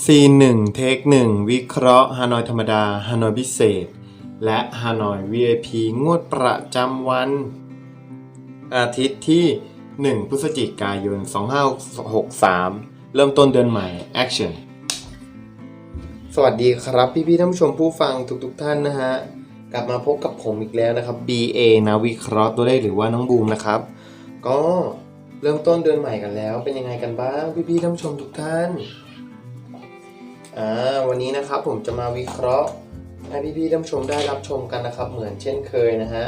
ซีนหนึ่งเทคหนึ่งวิเคราะห์ฮานอยธรรมดาฮานอยพิเศษ และฮานอย VIP งวดประจำวัน อาทิตย์ที่ 1 พฤศจิกายน 2563 เริ่มต้นเดือนใหม่ Action สวัสดีครับพี่พี่ๆท่านผู้ชมผู้ฟังทุกๆทท่านนะฮะ กลับมาพบกับผมอีกแล้วนะครับ BA นะวิเคราะห์ตัวเลขหรือว่าน้องบูมนะครับ ก็เริ่มต้นเดือนใหม่กันแล้ว เป็นยังไงกันบ้างพี่พี่ๆท่านผู้ชมทุกท่าน อ่าวันนี้นะครับผมจะมาวิเคราะห์ให้พี่ๆท่านผู้ชมได้รับชมกันนะครับ เหมือนเช่นเคยนะฮะ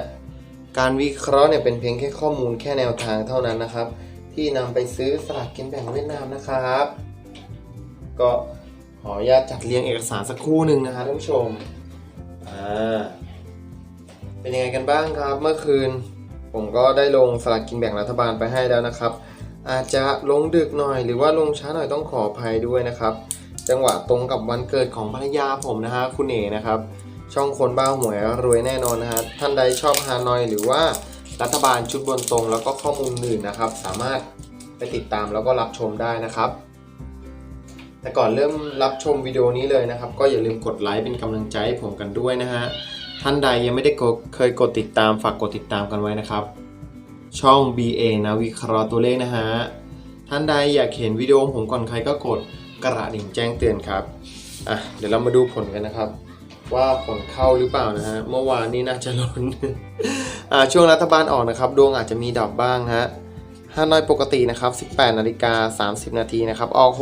การวิเคราะห์เนี่ยเป็นเพียงแค่ข้อมูลแค่แนวทางเท่านั้นนะครับ ที่นำไปซื้อสลากกินแบ่งเวียดนามนะครับ ก็ขออนุญาตจัดเรียงเอกสารสักครู่หนึ่งนะฮะท่านผู้ชมอ่าเป็นยังไงกันบ้างครับ เมื่อคืน ผมก็ได้ลงสลากกินแบ่งรัฐบาลไปให้แล้วนะครับ อาจจะลงดึกหน่อยหรือว่าลงช้าหน่อยต้องขออภัยด้วยนะครับ จังหวะตรงกับวันเกิดของภรรยาผมนะฮะคุณเอนะครับ ช่องคนบ้าหวยรวยแน่นอนนะฮะท่านใดชอบฮานอย หรือว่ารัฐบาลชุดบนตรงแล้วก็ข้อมูลอื่นนะครับ สามารถไปติดตามแล้วก็รับชมได้นะครับ แต่ก่อนเริ่มรับชมวิดีโอนี้เลยนะครับ ก็อย่าลืมกดไลค์เป็นกำลังใจให้ผมกันด้วยนะฮะท่านใดยังไม่ได้เคยกดติดตามฝากกดติดตามกันไว้นะครับ ช่อง BA นะวิเคราะห์ตัวเลขนะฮะท่านใดอยากเห็นวิดีโอผมก่อนใครก็กด กระดิ่งแจ้งเตือนครับอะเดี๋ยวเรามาดูผลกันนะครับ ว่าผลเข้าหรือเปล่านะฮะเมื่อวานนี้น่าจะล้นอ่าช่วงรัฐบาลออกนะครับ ดวงอาจจะมีดับบ้างฮะฮานอยปกตินะครับ 18นาฬิกา30 นาทีนะครับ ออก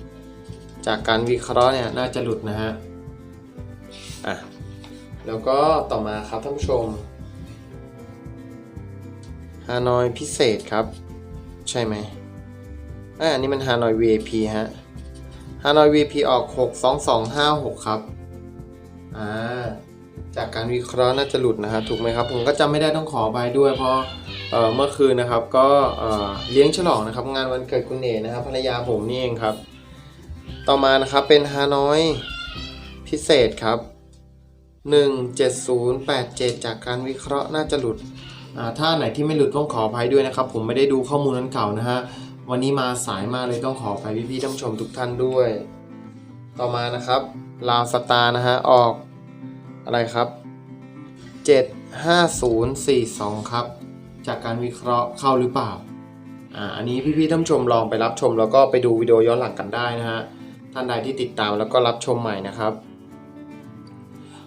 61094 จากการวิเคราะห์เนี่ยน่าจะหลุดนะฮะอะแล้วก็ต่อมาครับท่านผู้ชมฮานอยพิเศษครับ ใช่ไหม อ่าอันนี้มัน Hanoi VIP ฮะ Hanoi VIP ออก 62256 ครับ อ่า จากการวิเคราะห์น่าจะหลุดนะครับ ถูกไหมครับ ผมก็จำไม่ได้ต้องขอไปด้วย เพราะเอ่อเมื่อคืนนะครับ ก็เอ่อเลี้ยงฉลองนะครับ งานวันเกิดคุณเนนะครับภรรยาผมนี่เองครับ ต่อมานะครับเป็น Hanoi พิเศษครับ 17087 จากการวิเคราะห์น่าจะหลุด อ่า ถ้าไหนที่ไม่หลุดต้องขออภัยด้วยนะครับ ผมไม่ได้ดูข้อมูลนั้นเก่านะฮะ วันนี้มาสายมากเลยต้องขออภัยพี่ๆท่านผู้ชมทุกท่านด้วย ต่อมานะครับ ลาวสตาร์นะฮะ ออกอะไรครับ 75042 ครับ จากการวิเคราะห์เข้าหรือเปล่า อ่า อันนี้พี่ๆท่านผู้ชมลองไปรับชม แล้วก็ไปดูวิดีโอย้อนหลังกันได้นะฮะ ท่านใดที่ติดตามแล้วก็รับชมใหม่นะครับ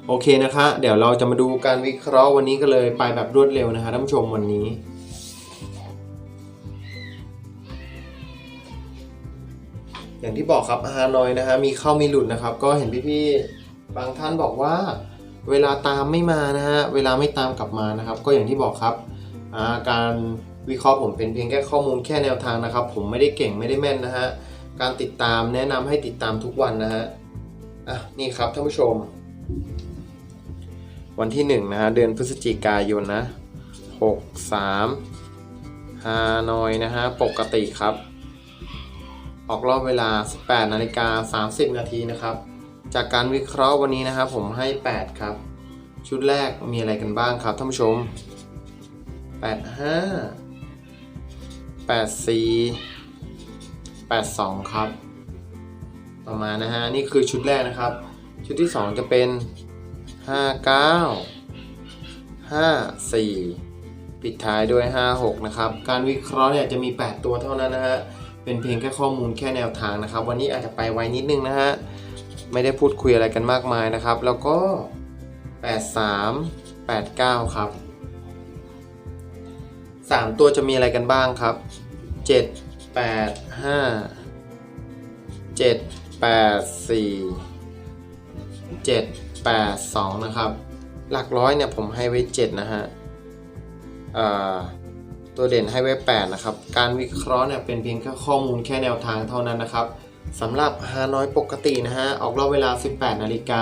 โอเคนะคะ เดี๋ยวเราจะมาดูการวิเคราะห์วันนี้ก็เลยไปแบบรวดเร็วนะฮะท่านผู้ชมวันนี้ อย่างที่บอกครับฮานอยนะฮะมีเข้ามีหลุดนะครับ ก็เห็นพี่ๆบางท่านบอกว่า เวลาตามไม่มานะฮะเวลาไม่ตามกลับมานะครับ ก็อย่างที่บอกครับาการวิเคราะห์ผมเป็นเพียงแค่ข้อมูลแค่แนวทางนะครับ ผมไม่ได้เก่งไม่ได้แม่นนะฮะการติดตามแนะนำให้ติดตามทุกวันนะฮะอะนี่ครับท่านผู้ชม วันที่1นะฮะเดือนพฤศจิกายนนะ 63ฮานอยนะฮะปกติครับ ออกรอบเวลา 18นาฬิกา30 นาทีนะครับ จากการวิเคราะห์วันนี้นะครับ ผมให้ 8 ครับ ชุดแรกมีอะไรกันบ้างครับท่านผู้ชม 85 84 82 ครับต่อมานะฮะ นี่คือชุดแรกนะครับ ชุดที่ 2 จะเป็น 59 54 ปิดท้ายด้วย 56 นะครับ การวิเคราะห์เนี่ยจะมี 8 ตัวเท่านั้นนะฮะ เป็นเพียงแค่ข้อมูลแค่แนวทางนะครับ วันนี้อาจจะไปไวนิดนึงนะฮะไม่ได้พูดคุยอะไรกันมากมายนะครับ แล้วก็ 83 89 ครับ 3 ตัวจะมีอะไรกันบ้างครับ 7 8 5 7 8 4 7 8 2 นะครับ หลักร้อยเนี่ยผมให้ไว้ 7 นะฮะอ่า ตัวเด่นให้ไว้8นะครับ การวิเคราะห์เนี่ยเป็นเพียงแค่ข้อมูลแค่แนวทางเท่านั้นนะครับสำหรับฮานอยปกตินะฮะ ออกรอบเวลา 18 นาฬิกา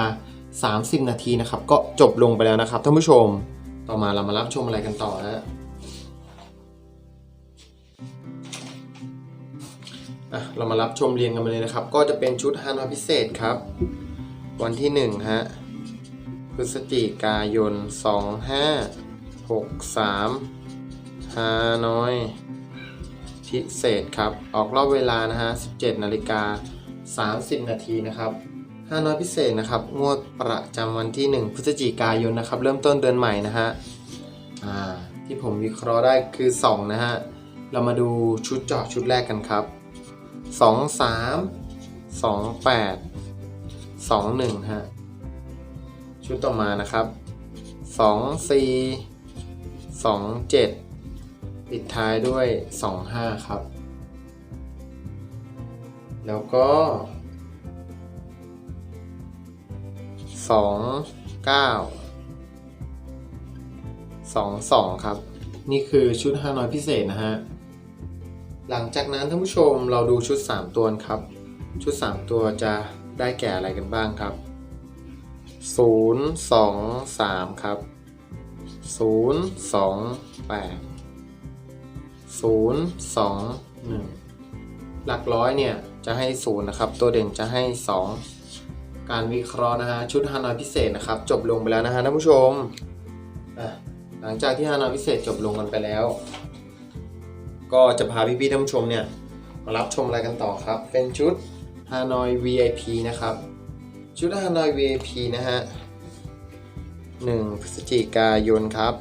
30 นาทีนะครับ ก็จบลงไปแล้วนะครับท่านผู้ชม ต่อมาเรามารับชมอะไรกันต่อฮะอะเรามารับชมเรียงกันมาเลยนะครับ ก็จะเป็นชุดฮานอยพิเศษครับ วันที่ 1 ฮะ พฤศจิกายน 2563 ฮาน้อย พิเศษครับ ออกรอบเวลานะฮะ 17 นาฬิกา 30 นาทีนะครับห้าน้อยพิเศษนะครับ งวดประจำวันที่ 1 พฤศจิกายนนะครับ เริ่มต้นเดือนใหม่นะฮะอ่าที่ผมวิเคราะห์ได้คือ 2 นะฮะ เรามาดูชุดเจาะชุดแรกกันครับ 2 3 2 8 2 1 ฮะ ชุดต่อมานะครับ 2 4 2 7 ปิดท้ายด้วย 2 5 ครับ แล้วก็ 2 9 2 2 ครับ นี่คือชุดฮานอยพิเศษนะฮะ หลังจากนั้นท่านผู้ชมเราดูชุด 3 ตัวครับ ชุด 3 ตัวจะได้แก่อะไรกันบ้างครับ 0 2 3 ครับ 0 2 8 0 2 1 หลักร้อยเนี่ยจะให้ 0 นะครับ ตัวเด่นจะให้ 2 การวิเคราะห์นะฮะชุดฮานอยพิเศษนะครับ จบลงไปแล้วนะฮะท่านผู้ชม หลังจากที่ฮานอยพิเศษจบลงกันไปแล้ว ก็จะพาพี่ๆท่านผู้ชมเนี่ยมารับชมอะไรกันต่อครับ เป็นชุด Hanoi VIP นะครับ ชุด Hanoi VIP นะฮะ 1 พฤศจิกายนครับ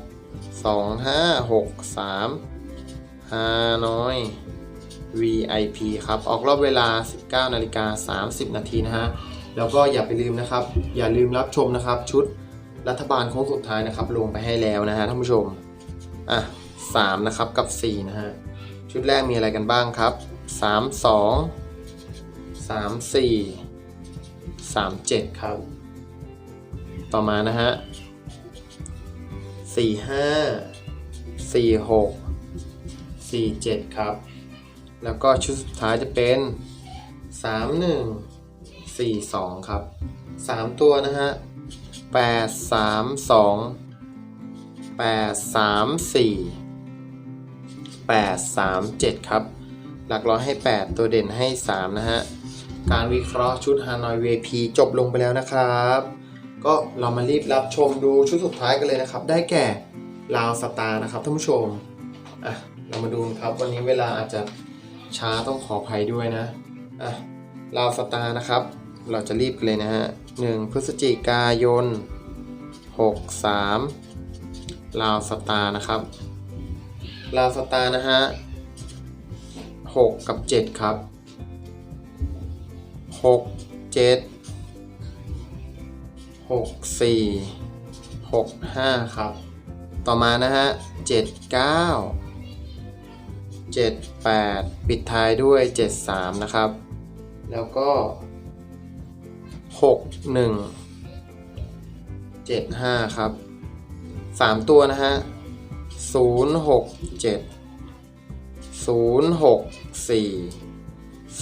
2563 Hanoi VIP ครับ ออกรอบเวลา 19นาฬิกา30 นาทีนะฮะ แล้วก็อย่าไปลืมนะครับ อย่าลืมรับชมนะครับ ชุดรัฐบาลโค้งสุดท้ายนะครับ ลงไปให้แล้วนะฮะท่านผู้ชม อะ3นะครับกับ 4 นะฮะ ชุดแรกมีอะไรกันบ้างครับ 3 2 3 4 3 7 ครับ ต่อมานะฮะ 4 5 4 6 4 7 ครับ แล้วก็ชุดสุดท้ายจะเป็น 3 1 4 2 ครับ 3 ตัวนะฮะ 8 3 2 8 3 4 8 3 7 ครับ หลักร้อยให้ 8 ตัวเด่นให้ 3 นะฮะ การวิเคราะห์ชุด Hanoi VIP จบลงไปแล้วนะครับก็เรามารีบรับชมดูชุดสุดท้ายกันเลยนะครับ ได้แก่ลาวสตาร์นะครับท่านผู้ชมอะ เรามาดูครับวันนี้เวลาอาจจะช้าต้องขออภัยด้วยนะอะลาวสตาร์นะครับ เราจะรีบกันเลยนะฮะ1พฤศจิกายน 63ลาวสตาร์นะครับลาวสตาร์นะฮะหกกับเจ็ดครับหกเจ็ดหกสี่หกห้าครับ ต่อมานะฮะเจ็ ดเจ็ดแปดปิดท้ายด้วยเจ็ดสามนะครับ แล้วก็หกหนึ่งเจ็ดห้าครับสามตัวนะฮะศูนย์หกเจ็ดศูนย์หกสี่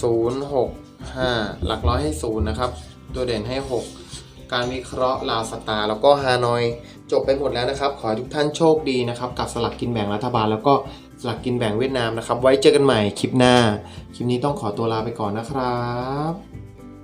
ศูนย์หกห้าหลักร้อยให้ศูนย์นะครับ ตัวเด่นให้ 6 การวิเคราะห์ลาวสตาร์แล้วก็ฮานอย จบไปหมดแล้วนะครับ ขอให้ทุกท่านโชคดีนะครับ กับสลักกินแบ่งรัฐบาลแล้วก็ ลักกินแบ่งเวียดนามนะครับ ไว้เจอกันใหม่คลิปหน้า คลิปนี้ต้องขอตัวลาไปก่อนนะครับ